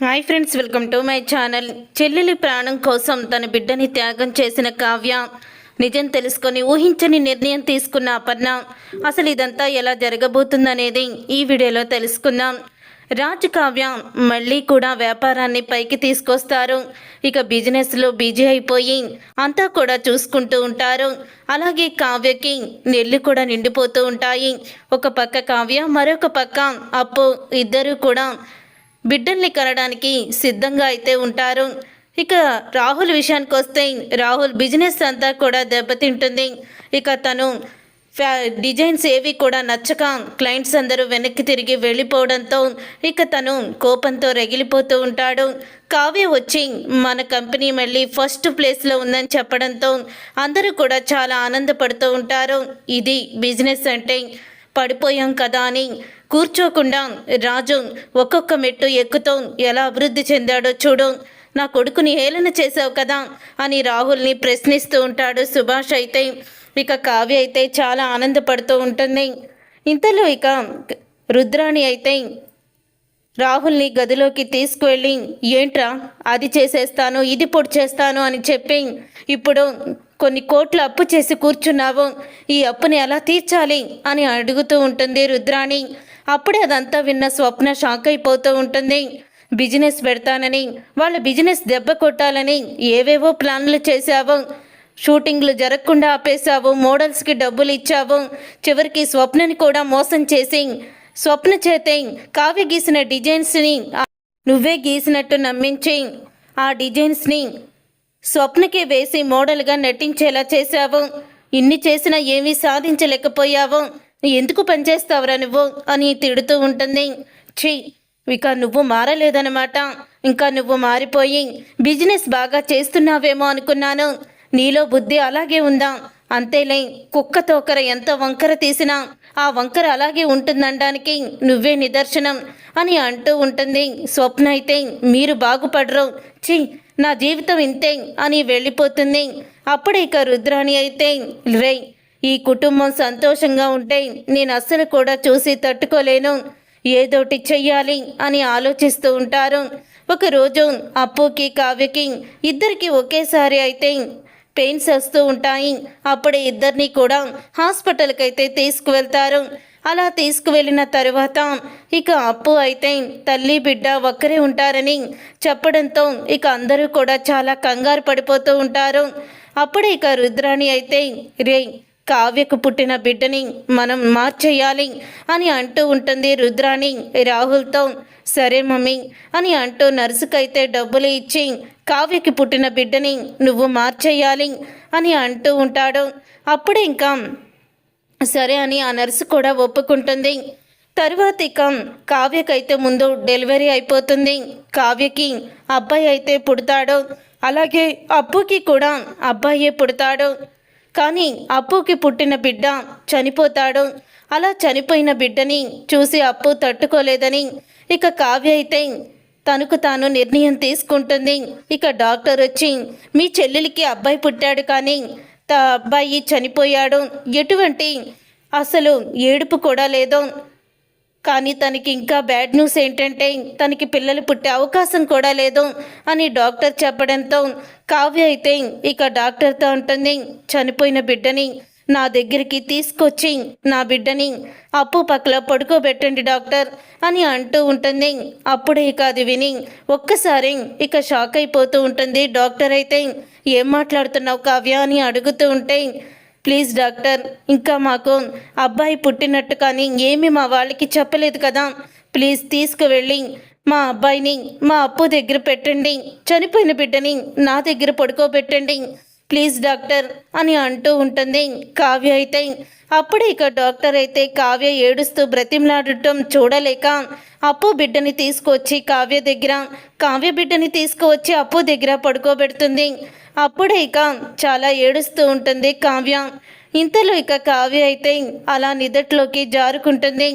Hi friends welcome to my channel. చెల్లెలి ప్రాణం కోసం తన బిడ్డని త్యాగం చేసిన కావ్య నిజం తెలుసుకొని ఊహించని నిర్ణయం తీసుకున్న అపర్ణ అసలు ఇదంతా ఎలా జరగబోతుందనేది ఈ వీడియోలో తెలుసుకుందాం. రాజ్ కావ్య మళ్ళీ కూడా వ్యాపారాన్ని పైకి తీసుకొస్తారు. ఇక బిజినెస్లో బిజీ అయిపోయి అంతా కూడా చూసుకుంటూ ఉంటారు. అలాగే కావ్యకి నెల్లు కూడా నిండిపోతూ ఉంటాయి. ఒక పక్క కావ్య మరొక పక్క అప్పు ఇద్దరు కూడా బిడ్డల్ని కనడానికి సిద్ధంగా అయితే ఉంటారు. ఇక రాహుల్ విషయానికి వస్తే రాహుల్ బిజినెస్ అంతా కూడా దెబ్బతింటుంది. ఇక తను ఫ్యా డిజైన్స్ ఏవి కూడా నచ్చక క్లయింట్స్ అందరూ వెనక్కి తిరిగి వెళ్ళిపోవడంతో ఇక తను కోపంతో రగిలిపోతూ ఉంటాడు. కావ్య వచ్చి మన కంపెనీ మళ్ళీ ఫస్ట్ ప్లేస్లో ఉందని చెప్పడంతో అందరూ కూడా చాలా ఆనందపడుతూ ఉంటారు. ఇది బిజినెస్ అంటే పడిపోయాం కదా అని కూర్చోకుండా రాజు ఒక్కొక్క మెట్టు ఎక్కుతూ ఎలా అభివృద్ధి చెందాడో చూడు. నా కొడుకుని హేళన చేసావు కదా అని రాహుల్ని ప్రశ్నిస్తూ ఉంటాడు సుభాష్ అయితే. ఇక కావ్య అయితే చాలా ఆనందపడుతూ ఉంటుంది. ఇంతలో ఇక రుద్రాణి అయితే రాహుల్ని గదిలోకి తీసుకువెళ్ళి ఏంట్రా? అది చేసేస్తాను ఇది పొడి చేస్తాను అని చెప్పి ఇప్పుడు కొన్ని కోట్లు అప్పు చేసి కూర్చున్నావు. ఈ అప్పుని ఎలా తీర్చాలి? అని అడుగుతూ ఉంటుంది రుద్రాణి. అప్పుడే అదంతా విన్న స్వప్న షాక్ అయిపోతూ ఉంటుంది. బిజినెస్ పెడతానని వాళ్ళ బిజినెస్ దెబ్బ కొట్టాలని ఏవేవో ప్లాన్లు చేశావు. షూటింగ్లు జరగకుండా ఆపేశావు. మోడల్స్కి డబ్బులు ఇచ్చావు. చివరికి స్వప్నని కూడా మోసం చేసి స్వప్న చేతే కావ్య గీసిన డిజైన్స్ని నువ్వే గీసినట్టు నమ్మించి ఆ డిజైన్స్ని స్వప్నకే వేసి మోడల్గా నటించేలా చేశావు. ఇన్ని చేసినా ఏమీ సాధించలేకపోయావు. ఎందుకు పనిచేస్తావురా నువ్వు అని తిడుతూ ఉంటుంది. ఛీ ఇక నువ్వు మారలేదన్నమాట. ఇంకా నువ్వు మారిపోయి బిజినెస్ బాగా చేస్తున్నావేమో అనుకున్నాను. నీలో బుద్ధి అలాగే ఉందా? అంతేలే కుక్క తోకర ఎంత వంకర తీసినా ఆ వంకర అలాగే ఉంటుందనడానికి నువ్వే నిదర్శనం అని అంటూ ఉంటుంది. స్వప్న అయితే మీరు బాగుపడరు. ఛీ నా జీవితం ఇంతే అని వెళ్ళిపోతుంది. అప్పుడే ఇక రుద్రాణి అయితే రే ఈ కుటుంబం సంతోషంగా ఉంటే నేను అస్సలు కూడా చూసి తట్టుకోలేను. ఏదోటి చెయ్యాలి అని ఆలోచిస్తూ ఉంటారు. ఒకరోజు అప్పుకి కావ్యకి ఇద్దరికి ఒకేసారి అయితే పెయిన్స్ వస్తూ ఉంటాయి. అప్పుడే ఇద్దరిని కూడా హాస్పిటల్కి అయితే తీసుకువెళ్తారు. అలా తీసుకువెళ్ళిన తరువాత ఇక అప్పు అయితే తల్లి బిడ్డ ఒక్కరే ఉంటారని చెప్పడంతో ఇక అందరూ కూడా చాలా కంగారు పడిపోతూ ఉంటారు. అప్పుడే ఇక రుద్రాణి అయితే రే కావ్యకు పుట్టిన బిడ్డని మనం మార్చేయాలి అని అంటూ ఉంటుంది రుద్రాణి. రాహుల్తో సరే మమ్మీ అని అంటూ నర్సుకైతే డబ్బులు ఇచ్చి కావ్యకి పుట్టిన బిడ్డని నువ్వు మార్చేయాలి అని అంటూ ఉంటాడు. అప్పుడు ఇంకా సరే అని ఆ నర్సు కూడా ఒప్పుకుంటుంది. తరువాత ఇక కావ్యకైతే ముందు డెలివరీ అయిపోతుంది. కావ్యకి అబ్బాయి అయితే పుడతాడు. అలాగే అప్పుకి కూడా అబ్బాయే పుడతాడు. కానీ అప్పుకి పుట్టిన బిడ్డ చనిపోతాడు. అలా చనిపోయిన బిడ్డని చూసి అప్పు తట్టుకోలేదని ఇక కావ్య అయితే తనకు తాను నిర్ణయం తీసుకుంటుంది. ఇక డాక్టర్ వచ్చి మీ చెల్లెలికి అబ్బాయి పుట్టాడు కానీ తా అబ్బాయి చనిపోయాడు. ఎటువంటి అసలు ఏడుపు కూడా లేదు. కానీ తనకి ఇంకా బ్యాడ్ న్యూస్ ఏంటంటే తనకి పిల్లలు పుట్టే అవకాశం కూడా లేదు అని డాక్టర్ చెప్పడంతో కావ్య అయితే ఇక డాక్టర్తో ఉంటుంది చనిపోయిన బిడ్డని నా దగ్గరికి తీసుకొచ్చి నా బిడ్డని అప్పు పక్కల పడుకోబెట్టండి డాక్టర్ అని అంటూ ఉంటుంది. అప్పుడే ఇక అది విని ఒక్కసారి ఇక షాక్ అయిపోతూ ఉంటుంది. డాక్టర్ అయితే ఏం మాట్లాడుతున్నావు కావ్య? అని అడుగుతూ ఉంటే ప్లీజ్ డాక్టర్ ఇంకా మాకు అబ్బాయి పుట్టినట్టు కానీ ఏమి మా వాళ్ళకి చెప్పలేదు కదా. ప్లీజ్ తీసుకువెళ్ళి మా అబ్బాయిని మా అప్పు దగ్గర పెట్టండి. చనిపోయిన బిడ్డని నా దగ్గర పడుకోబెట్టండి. ప్లీజ్ డాక్టర్ అని అంటూ ఉంటుంది. కావ్య అయితే అప్పుడే ఇక డాక్టర్ అయితే కావ్య ఏడుస్తూ బ్రతిమలాడటం చూడలేక అప్పు బిడ్డని తీసుకొచ్చి కావ్య దగ్గర కావ్య బిడ్డని తీసుకువచ్చి అప్పు దగ్గర పడుకోబెడుతుంది. అప్పుడే ఇక చాలా ఏడుస్తూ ఉంటుంది కావ్య. ఇంతలో ఇక కావ్య అయితే అలా నిదట్లోకి జారుకుంటుంది.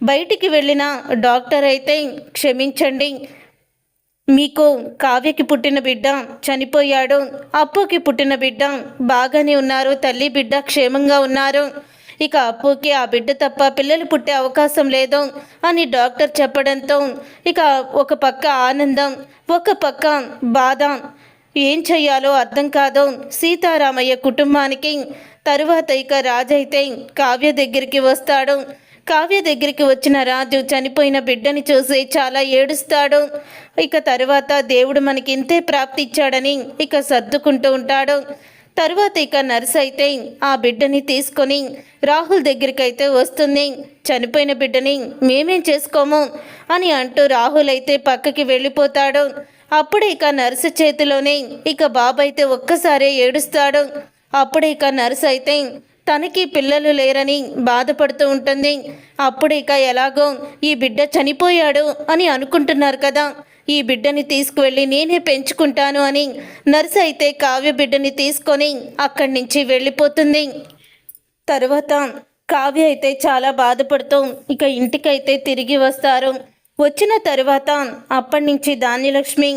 బయటికి వెళ్ళిన డాక్టర్ అయితే క్షమించండి మీకు కావ్యకి పుట్టిన బిడ్డ చనిపోయాడు అప్పుకి పుట్టిన బిడ్డ బాగానే ఉన్నారు తల్లి బిడ్డ క్షేమంగా ఉన్నారు. ఇక అప్పుకి ఆ బిడ్డ తప్ప పిల్లలు పుట్టే అవకాశం లేదు అని డాక్టర్ చెప్పడంతో ఇక ఒక పక్క ఆనందం ఒక పక్క బాధ. ఏం చెయ్యాలో అర్థం కాదు. సీతారామయ్య కుటుంబానికి తరువాత ఇక రాజైతే కావ్య దగ్గరికి వస్తాడు. కావ్య దగ్గరికి వచ్చిన రాజు చనిపోయిన బిడ్డని చూసి చాలా ఏడుస్తాడు. ఇక తరువాత దేవుడు మనకి ఇంతే ప్రాప్తి ఇచ్చాడని ఇక సర్దుకుంటూ ఉంటాడు. తరువాత ఇక నర్స్ అయితే ఆ బిడ్డని తీసుకొని రాహుల్ దగ్గరికి అయితే వస్తుంది. చనిపోయిన బిడ్డని మేమేం చేసుకోము అని అంటూ రాహుల్ అయితే పక్కకి వెళ్ళిపోతాడు. అప్పుడు ఇక నర్సు చేతిలోనే ఇక బాబు అయితే ఒక్కసారే ఏడుస్తాడు. అప్పుడు ఇక నర్సు అయితే తనకి పిల్లలు లేరని బాధపడుతూ ఉంటుంది. అప్పుడు ఇక ఎలాగో ఈ బిడ్డ చనిపోయాడు అని అనుకుంటున్నారు కదా. ఈ బిడ్డని తీసుకువెళ్ళి నేనే పెంచుకుంటాను అని నర్సు అయితే కావ్య బిడ్డని తీసుకొని అక్కడి నుంచి వెళ్ళిపోతుంది. తర్వాత కావ్య అయితే చాలా బాధపడుతూ ఇక ఇంటికైతే తిరిగి వస్తారు. వచ్చిన తర్వాత అప్పటి నుంచి ధాన్యలక్ష్మి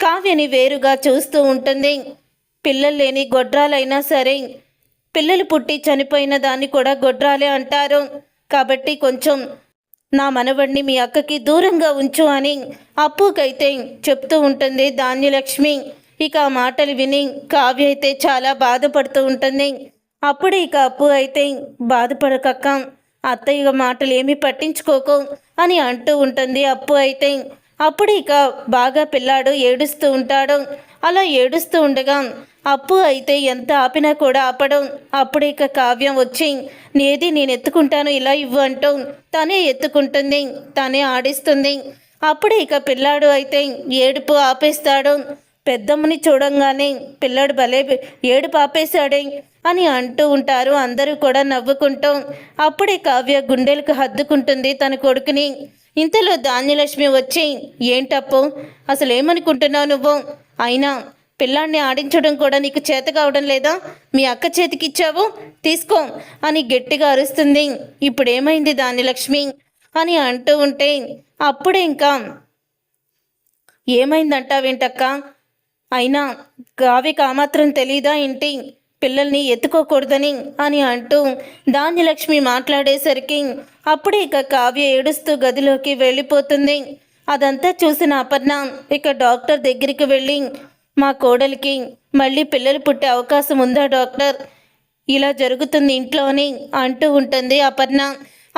కావ్యని వేరుగా చూస్తూ ఉంటుంది. పిల్లలు లేని గొడ్రాలైనా సరే పిల్లలు పుట్టి చనిపోయిన దాన్ని కూడా గొడ్రాలే అంటారు. కాబట్టి కొంచెం నా మనవడిని మీ అక్కకి దూరంగా ఉంచు అని అప్పుకైతే చెప్తూ ఉంటుంది ధాన్యలక్ష్మి. ఇక ఆ మాటలు విని కావ్య అయితే చాలా బాధపడుతూ ఉంటుంది. అప్పుడు ఇక అప్పు అయితే బాధపడకక్క అత్తయ్య మాటలు ఏమీ పట్టించుకోకు అని అంటూ ఉంటుంది అప్పు అయితే. అప్పుడు ఇక బాగా పిల్లాడు ఏడుస్తూ ఉంటాడు. అలా ఏడుస్తూ ఉండగా అప్పు అయితే ఎంత ఆపినా కూడా ఆపడం అప్పుడు ఇక కావ్యం వచ్చి నేది నేను ఎత్తుకుంటాను ఇలా ఇవ్వు అంటూ తనే ఎత్తుకుంటుంది తనే ఆడిస్తుంది. అప్పుడు ఇక పిల్లాడు అయితే ఏడుపు ఆపేస్తాడు. పెద్దమ్మని చూడంగానే పిల్లాడు భలే ఏడుపు ఆపేశాడే అని అంటూ ఉంటారు అందరూ కూడా నవ్వుకుంటాం. అప్పుడే కావ్య గుండెలకు హద్దుకుంటుంది తన కొడుకుని. ఇంతలో ధాన్యలక్ష్మి వచ్చి ఏంటప్పు అసలు ఏమనుకుంటున్నావు నువ్వు? అయినా పిల్లాన్ని ఆడించడం కూడా నీకు చేత కావడం లేదా? మీ అక్క చేతికి ఇచ్చావు? తీసుకో అని గట్టిగా అరుస్తుంది. ఇప్పుడు ఏమైంది లక్ష్మి? అని అంటూ ఉంటే అప్పుడే ఇంకా ఏమైందంటావేంటక్క? అయినా కావ్యకి ఆ మాత్రం తెలీదా ఏంటి? పిల్లల్ని ఎత్తుకోకూడదని అని అంటూ ధాన్యలక్ష్మి మాట్లాడేసరికి అప్పుడే ఇక కావ్య ఏడుస్తూ గదిలోకి వెళ్ళిపోతుంది. అదంతా చూసిన అపర్ణ ఇక డాక్టర్ దగ్గరికి వెళ్ళి మా కోడలికి మళ్ళీ పిల్లలు పుట్టే అవకాశం ఉందా డాక్టర్? ఇలా జరుగుతుంది ఇంట్లోని అంటూ ఉంటుంది అపర్ణ.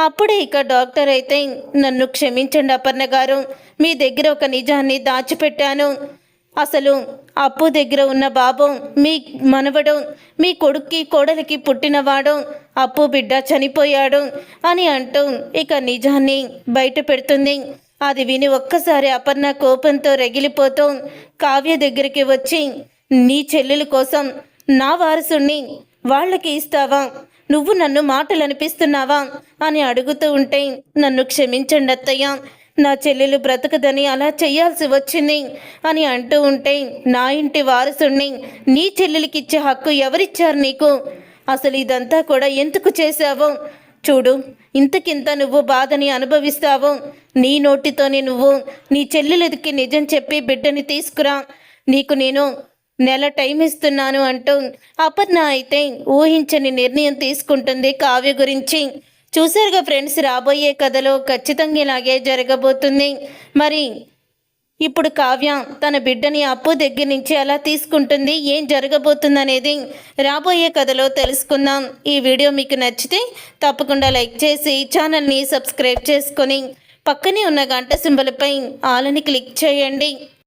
అప్పుడే ఇక డాక్టర్ అయితే నన్ను క్షమించండి అపర్ణ గారు మీ దగ్గర ఒక నిజాన్ని దాచిపెట్టాను. అసలు అప్పు దగ్గర ఉన్న బాబు మీ మనవడు మీ కొడుక్కి కోడలికి పుట్టినవాడు అప్పు బిడ్డ చనిపోయాడు అని అంటూ ఇక నిజాన్ని బయట పెడుతుంది. అది విని ఒక్కసారి అపర్ణ కోపంతో రగిలిపోతూ కావ్య దగ్గరికి వచ్చి నీ చెల్లెల కోసం నా వారసుణ్ణి వాళ్ళకి ఇస్తావా? నువ్వు నన్ను మాటలు అనిపిస్తున్నావా అని అడుగుతూ ఉంటే నన్ను క్షమించండి అత్తయ్య. నా చెల్లెలు బ్రతకదని అలా చేయాల్సి వచ్చింది అని అంటూ ఉంటే నా ఇంటి వారసుణ్ణి నీ చెల్లెలికిచ్చే హక్కు ఎవరిచ్చారు నీకు? అసలు ఇదంతా కూడా ఎందుకు చేశావో? చూడు ఇంతకింత నువ్వు బాధని అనుభవిస్తావు. నీ నోటితోనే నువ్వు నీ చెల్లెలకి నిజం చెప్పి బిడ్డని తీసుకురా. నీకు నేను నెల టైం ఇస్తున్నాను అంటూ అపర్ణ అయితే ఊహించని నిర్ణయం తీసుకుంటుంది కావ్య గురించి. చూసారుగా ఫ్రెండ్స్ రాబోయే కథలో ఖచ్చితంగా ఇలాగే జరగబోతుంది. మరి ఇప్పుడు కావ్య తన బిడ్డని అప్పు దగ్గర నుంచి ఎలా తీసుకుంటుంది ఏం జరగబోతుందనేది రాబోయే కథలో తెలుసుకుందాం. ఈ వీడియో మీకు నచ్చితే తప్పకుండా లైక్ చేసి ఛానల్ని సబ్స్క్రైబ్ చేసుకొని పక్కనే ఉన్న గంట సింబల్పై ఆలని క్లిక్ చేయండి.